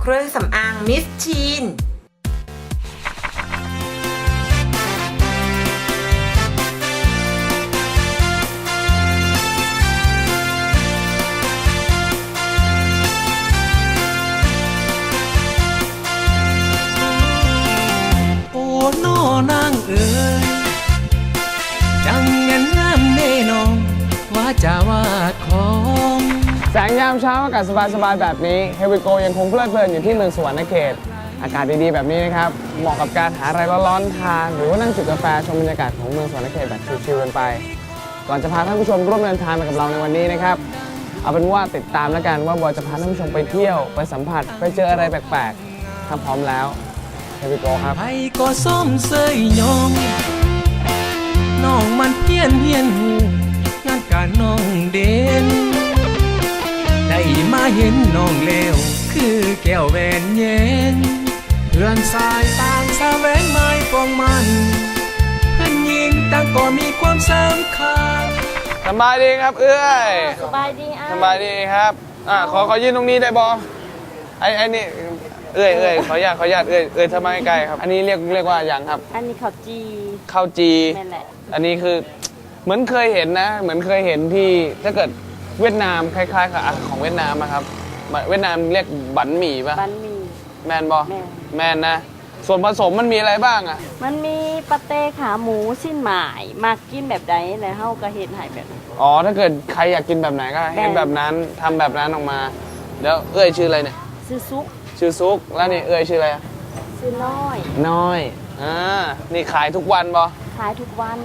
เครื่องสำอางมิสทีน ยามเช้าอากาศสบายๆแบบนี้เฮวิโกยังคงเพลิดเพลินอยู่ที่เมืองสวรรณเขต อากาศดีๆแบบนี้นะครับ เหมาะกับการหาอะไรร้อนๆทาน หรือว่านั่งจิบกาแฟชมบรรยากาศของเมืองสวรรณเขตแบบชิลๆกันไป ก่อนจะพาท่านผู้ชมร่วมเดินทางไปกับเราในวันนี้นะครับเอาเป็นว่าติดตามแล้วกันว่าบอยจะพาท่านผู้ชมไปเที่ยวไปสัมผัสไปเจออะไรแปลกๆถ้าพร้อมแล้วเฮวิโกครับไผก็ส้มเสยยงน้องมันเพี้ยนเฮียนหูงานการน้องเด่น ได้มาเห็นน้องเลวคือแก้วแหวนเย็นเพื่อนสายต่างสะแหวงไม้ปองมันเพื่อนยิงต่างก็มีความสำคัญสบายดีครับ เอื้อยสบายดีอะสบายดีครับอ่าขอขอยืนตรงนี้ได้บอไอ้ไอ้นี่เอ้ยเอ้ยขออนุญาตขออนุญาตเอ้ยเอ้ยทำไมใกล้ครับ อันนี้เรียกเรียกว่าอย่างครับ อันนี้ข้าวจีข้าวจีแม่นแหละอันนี้คือเหมือนเคยเห็นนะ เหมือนเคยเห็นที่ถ้าเกิด เวียดนามคล้ายๆกับอะของเวียดนามนะครับเวียดนามเรียกบันหมี่ป่ะ บันมีแมนบอแม่น แมนนะ ส่วนผสมมันมีอะไรบ้างอะ มันมีปาเต้ขาหมูสิ้นหมายมากินแบบใดแล้วเฮาก็เฮ็ดให้แบบนั้น อ๋อ ถ้าเกิดใครอยากกินแบบไหนก็ให้แม่นแบบนั้นทำแบบนั้นออกมา แล้วเอ้ยชื่ออะไรเนี่ย ซื้อซุปชื่อซุก แล้วนี่เอ้ยชื่ออะไรอะซื้อน้อย น้อย อ่า นี่ขายทุกวันบอขายทุกวัน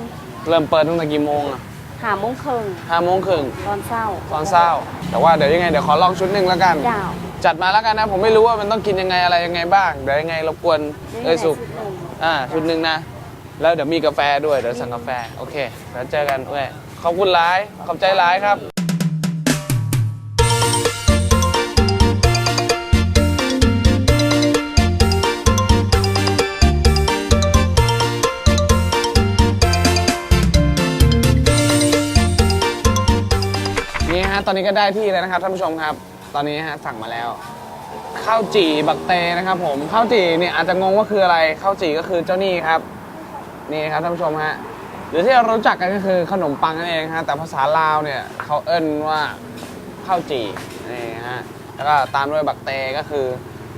เริ่มเปิดตั้งแต่กี่โมงอะ หาโมงครึ่งห้าโมงครึ่งตอนเช้าตอนเช้าแต่ว่าเดี๋ยวยังไงเดี๋ยวขอลองชุดหนึ่งแล้วกัน เจ้าจัดมาแล้วกันนะ ผมไม่รู้ว่ามันต้องกินยังไงอะไรยังไงบ้าง เดี๋ยวยังไงรบกวนเอ้ยสุกนี่ไงซุปหนึ่งอ่าชุดหนึ่งนะ แล้วเดี๋ยวมีกาแฟด้วยเดี๋ยวสั่งกาแฟ โอเค แล้วเจอกันเอ้ยขอบคุณหลาย ขอบใจหลายครับ ตอนนี้ก็ได้ที่แล้วนะครับท่านผู้ชมครับ ตอนนี้ฮะสั่งมาแล้ว ข้าวจี่บักเตนะครับ ผมข้าวจี่เนี่ยอาจจะงงว่าคืออะไรข้าวจี่ก็คือเจ้านี่ครับ นี่ครับท่านผู้ชมฮะหรือที่เรารู้จักกันก็คือขนมปังนั่นเองฮะแต่ภาษาลาวเนี่ยเขาเอิ้นว่าข้าวจี่นี่ฮะแล้วก็ตามด้วยบักเตก็คือ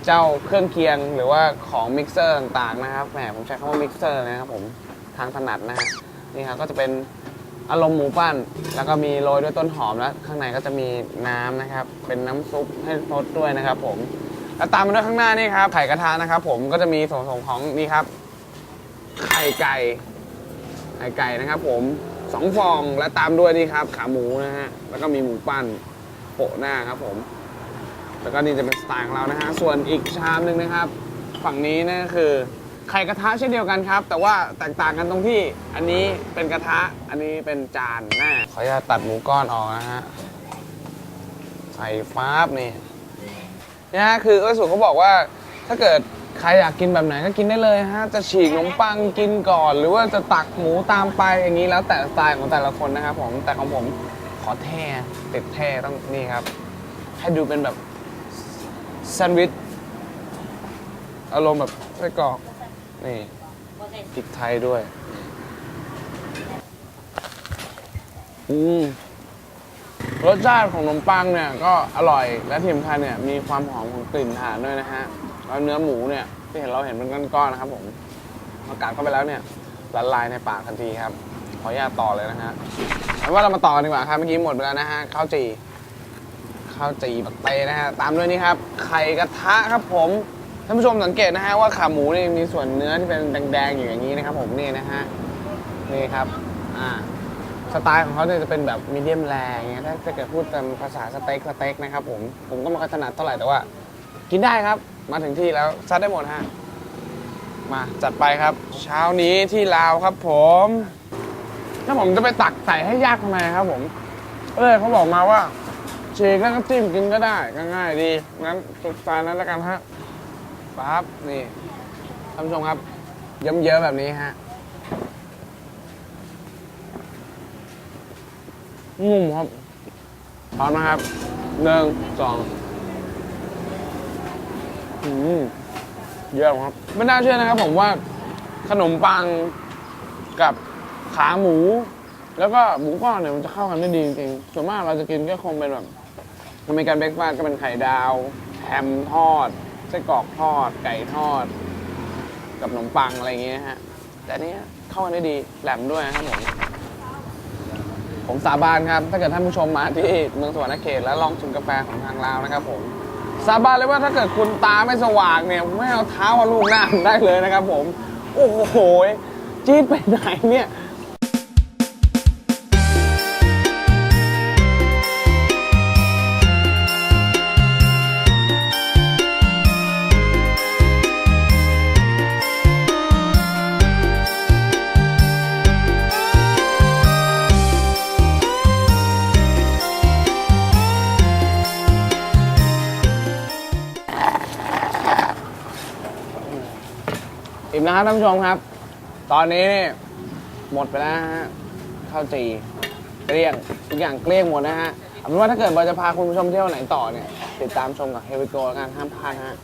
เจ้าเครื่องเคียงหรือว่าของมิกเซอร์ต่างๆนะครับแหมผมใช้คำว่ามิกเซอร์นะครับผมทางถนัดนะฮะนี่ครับก็จะเป็น อารมณ์หมูปั้น แล้วก็มีโรยด้วยต้นหอมแล้ว ข้างในก็จะมีน้ำนะครับ เป็นน้ำซุปให้รสด้วยนะครับ ผม แล้วตามมาด้วยข้างหน้านี่ครับ ไข่กระทะนะครับ ผมก็จะมีส่วนผสมของนี่ครับ ไข่ไก่ไข่ไก่นะครับ ผมสองฟองและตามด้วยนี่ครับ ขาหมูนะฮะแล้วก็มีหมูปั้นโปะหน้าครับ ผม แล้วก็นี่จะเป็นสไตล์ของเรานะฮะส่วนอีกชามหนึ่งนะครับ ฝั่งนี้นั่คือ ไข่กระทะเช่นเดียวกันครับ แต่ว่าแตกต่างกันตรงที่ อันนี้เป็นกระทะอันนี้เป็นจานนะขออนุญาตตัดหมูก้อนออกนะฮะใส่ฟ้าบนี่นะฮะคือเออสุเขาบอกว่าถ้าเกิดใครอยากกินแบบไหนก็กินได้เลยฮะจะฉีกขนมปังกินก่อน หรือว่าจะตักหมูตามไปอย่างนี้แล้วแต่สไตล์ของแต่ละคนนะครับผมแต่ของผมขอแท่ติดแท่ต้องนี่ครับ ให้ดูเป็นแบบแซนด์วิชอารมณ์แบบไส้กรอก นี่พริกไทยด้วย อืมรสชาติของขนมปังเนี่ยก็อร่อยและที่สำคัญเนี่ยมีความหอมของกลิ่นถ่านด้วยนะฮะแล้วเนื้อหมูเนี่ยที่เห็นเราเห็นเป็นก้อนๆนะครับผมพอกัดเข้าไปแล้วเนี่ยละลายในปากทันทีครับ ขออนุญาตต่อเลยนะฮะเอาเป็นว่าเรามาต่อกันดีกว่าครับเมื่อกี้หมดไปแล้วนะฮะข้าวจี่ข้าวจี่บักเตนะฮะตามด้วยนี่ครับไข่กระทะครับผม ท่านผู้ชมสังเกตนะฮะว่าขาหมูนี่มีส่วนเนื้อที่เป็นแดงๆอยู่อย่างนี้นะครับ ผมนี่นะฮะนี่ครับอ่าสไตล์ของเขาเนี่ยจะเป็นแบบมีเดียมแรงเงี้ยถ้าถ้าเกิดพูดตามภาษาสเต็กสเต็กนะครับผมผมก็ไม่ค่อยถนัดเท่าไหร่แต่ว่า กินได้ครับ มาถึงที่แล้วซัดได้หมดฮะมาจัดไปครับ เช้านี้ที่ลาวครับ ผมถ้าผมจะไปตักใส่ให้ยากทำไมครับ ผมเออเขาบอกมาว่าฉีกแล้วก็จิ้มกินก็ได้ง่ายดีงั้นสไตล์นั้นแล้วกันฮะ ปั๊บนี่ท่านผู้ชมครับ เยิ้มเยอะแบบนี้ฮะงุ่มครับพร้อมนะครับหนึ่งสองอืมเยอะครับ ไม่น่าเชื่อนะครับ ผมว่าขนมปังกับขาหมู แล้วก็หมูก้อนเนี่ยมันจะเข้ากันได้ดีจริงๆส่วนมากเราจะกินก็คงเป็นแบบอเมริกันเบรกฟาสก็เป็นไข่ดาวแฮมทอด ส้กรอกทอด ไก่ทอด กับขนมปังอะไรอย่างเงี้ยฮะ แต่อันนี้เข้ากันได้ดีแหลมด้วยนะครับผมผมสาบานครับ ถ้าเกิดท่านผู้ชมมาที่เมืองสวรรณเขตแล้วลองชิมกาแฟของทางลาวนะครับผมสาบานเลยว่าถ้าเกิดคุณตาไม่สว่างเนี่ยไม่เอาเท้ามาลูบหน้าได้เลยนะครับผม โอ้โหจี๊ดไปไหนเนี่ย อิ่มนะครับท่านผู้ชมครับ ตอนนี้นี่หมดไปแล้วฮะข้าวจีเกลี้ยงทุกอย่างเกลี้ยงหมดนะฮะเอาเป็นว่าถ้าเกิดเราจะพาคุณผู้ชมเที่ยวไหนต่อเนี่ยติดตามชมกับเฮวิโกแล้วกันห้ามพลาดนะฮะ